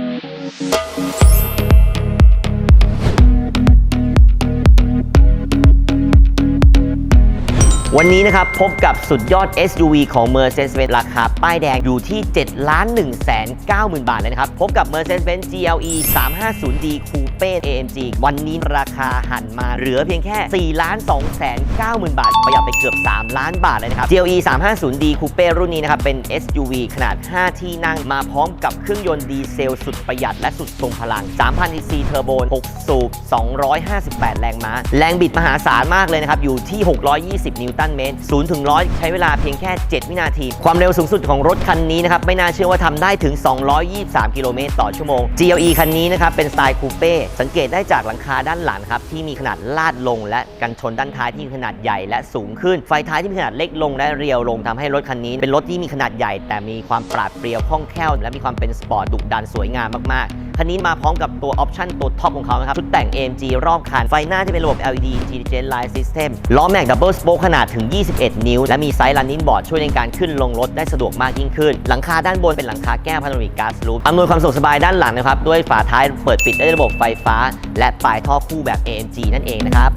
Thank you. วันนี้นะครับ พบกับสุดยอด SUV ของ Mercedes-Benz ราคาป้ายแดงอยู่ที่7ล้าน1 9 0 0 0 0 บาทเลยนะครับ พบกับ Mercedes-Benz GLE 350D Coupe AMG วันนี้ราคาหันมาเหลือเพียงแค่4ล้าน2 9 0 0 0 บาท ประหยัดไปเกือบ 3 ล้านบาทเลยนะครับ GLE 350D Coupe รุ่นนี้นะครับ เป็น SUV ขนาด 5 ที่นั่งมาพร้อมกับเครื่องยนต์ดีเซลสุดประหยัดและสุดทรงพลัง 3,000 cc เทอร์โบ6สูบ258 แรงม้า แรงบิดมหาศาลมากเลยนะครับ อยู่ที่ 620 นิวตันเมตร0ถึง100 ใช้เวลาเพียงแค่ 7 วินาที ความเร็วสูงสุดของรถคันนี้นะครับ ไม่น่าเชื่อว่าทำได้ถึง 223 กิโลเมตรต่อชั่วโมง GLE คันนี้นะครับ เป็นสไตล์คูเป้สังเกตได้จากหลังคาด้านหลังครับ ที่มีขนาดลาดลง และกันชนด้านท้ายที่มีขนาดใหญ่และสูงขึ้น ไฟท้ายที่มีขนาดเล็กลงและเรียวลงทำให้รถคันนี้ เป็นรถที่มีขนาดใหญ่ แต่มีความปราดเปรียวคล่องแคล่วและมีความเป็นสปอร์ตดุดันสวยงามมากๆคันนี้มาพร้อมกับตัวออปชั่นตัวท็อปของเขานะครับชุดแต่ง AMG รอบคันไฟหน้าที่เป็นระบบ LED Intelligent Light System ล้อแม็กดับเบิลสโป๊กขนาดถึง21 นิ้ว และมีไซส์ลันนิ่งบอร์ดช่วยในการขึ้นลงรถได้สะดวกมากยิ่งขึ้น หลังคาด้านบนเป็นหลังคาแก้วพาโนรามิกกาสลูปอำนวยความสะดวกสบายด้านหลังนะครับด้วยฝาท้ายเปิดปิดได้ด้วยระบบไฟฟ้า และปลายท่อคู่แบบ AMG นั่นเองนะครับ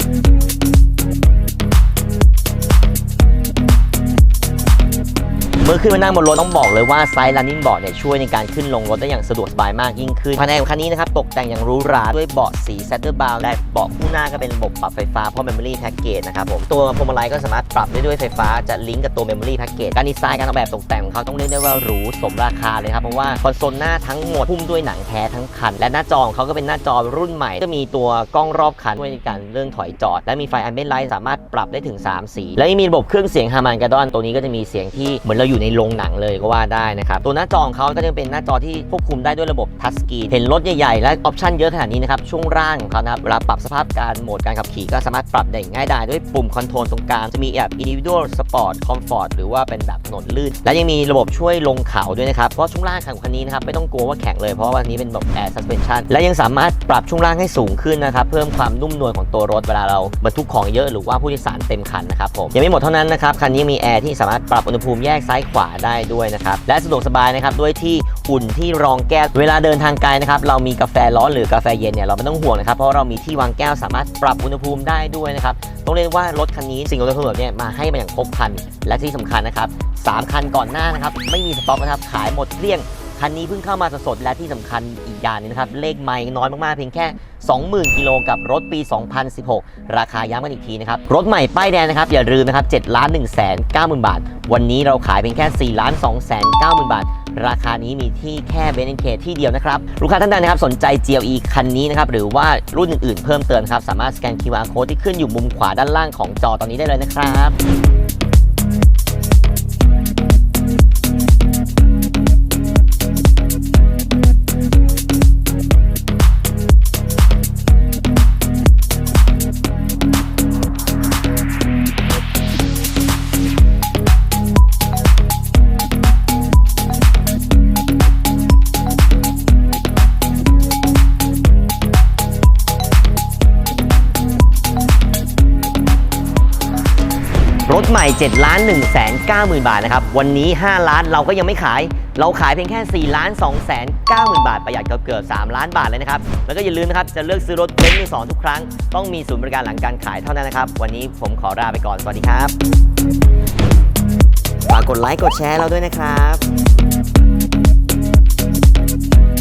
เมื่อขึ้นมานั่งบนรถต้องบอกเลยว่าไซส์ running board เนี่ยช่วยในการขึ้นลงรถได้อย่างสะดวกสบายมากยิ่งขึ้นภายในของคันนี้นะครับตกแต่งอย่างหรูหราด้วยเบาะสี saddle bound และเบาะคู่หน้าก็เป็นระบบปรับไฟฟ้าเพราะ memory package นะครับผมตัวพวงมาลัยก็สามารถปรับได้ด้วยไฟฟ้าจะลิงก์กับตัว memory package การดีไซน์การออกแบบตกแต่งของเขาต้องเรียกได้ว่าหรูสมราคาเลยครับเพราะว่าคอนโซลหน้าทั้งหมดหุ้มด้วยหนังแท้ทั้งคัน และหน้าจอของเขาก็เป็นหน้าจอรุ่นใหม่ก็มีตัวกล้องรอบคันช่วยในการเรื่องถอยจอด และมีไฟ ambient light สามารถปรับได้ถึง 3 สี และมีระบบเครื่องเสียงฮาร์มันกาดอนตัวนี้ก็จะมีเสียงที่เหมือนเราอยู่ในโรงหนังเลยก็ว่าได้นะครับ ตัวหน้าจอของเขาก็จะเป็นหน้าจอที่ควบคุมได้ด้วยระบบทัชสกรีนเห็นรถใหญ่ๆ และออปชันเยอะขนาดนี้นะครับ ช่วงล่างของเขานะครับเวลาปรับสภาพการโหมดการขับขี่ก็สามารถปรับได้ง่ายดายด้วยปุ่มคอนโทรลตรงกลางจะมีแบบ individual sport comfort หรือว่าเป็นแบบถนนลื่น และยังมีระบบช่วยลงเขาด้วยนะครับ เพราะช่วงล่างของคันนี้นะครับไม่ต้องกลัวว่าแข็งเลยเพราะว่าวันนี้เป็นแบบ air suspension และยังสามารถปรับช่วงล่างให้สูงขึ้นนะครับเพิ่มความนุ่มนวลของตัวรถเวลาเราบรรทุกของเยอะหรือว่าผู้โดยสารเต็มคันนะครับผมยังไม่หมดเท่านั้นนะครับคันนี้มีแอร์ที่สามารถปรับอุณหภูมิแยกซ้ายขวาได้ด้วยนะครับ และสะดวกสบายนะครับด้วยที่อุ่นที่รองแก้ว เวลาเดินทางไกลนะครับเรามีกาแฟร้อนหรือกาแฟเย็นเนี่ยเราไม่ต้องห่วงนะครับเพราะเรามีที่วางแก้วสามารถปรับอุณหภูมิได้ด้วยนะครับต้องเรียกว่ารถคันนี้สิ่งอำนวยความสะดวกเนี่ยมาให้มาอย่างครบครันและที่สำคัญนะครับสามคันก่อนหน้านะครับไม่มีสต็อกนะครับขายหมดเกลี้ยง คันนี้เพิ่งเข้ามาสดๆและที่สำคัญอีกอย่างนึงนะครับ เลขไม่น้อยมากๆ เพียงแค่ 20,000 กิโลกับรถปี 2016 ราคาย้ำกันอีกทีนะครับ รถใหม่ป้ายแดงนะครับ อย่าลืมนะครับ7ล้าน1 9 0 0 0 0 บาท วันนี้เราขายเพียงแค่4ล้าน2 9 0 0 0 บาท ราคานี้มีที่แค่เบนเคที่เดียวนะครับ ลูกค้าท่านใดนะครับสนใจ GLE คันนี้นะครับหรือว่ารุ่นอื่นๆ เพิ่มเติมครับสามารถสแกน QR code ที่ขึ้นอยู่มุมขวาด้านล่างของจอตอนนี้ได้เลยนะครับ รถใหม่ 7 ล้าน 1 9 0 0 0 บาทนะครับ วันนี้ 5 ล้านเราก็ยังไม่ขาย เราขายเพียงแค่ 4 ล้าน 2 9 0 0 0 0บาท ประหยัดเกือบเกือบ 3 ล้านบาทเลยนะครับ แล้วก็อย่าลืมนะครับ จะเลือกซื้อรถเบนซ์มือสองทุกครั้ง ต้องมีศูนย์บริการหลังการขายเท่านั้นนะครับ วันนี้ผมขอลาไปก่อน สวัสดีครับ ฝากกดไลค์ กดแชร์เราด้วยนะครับ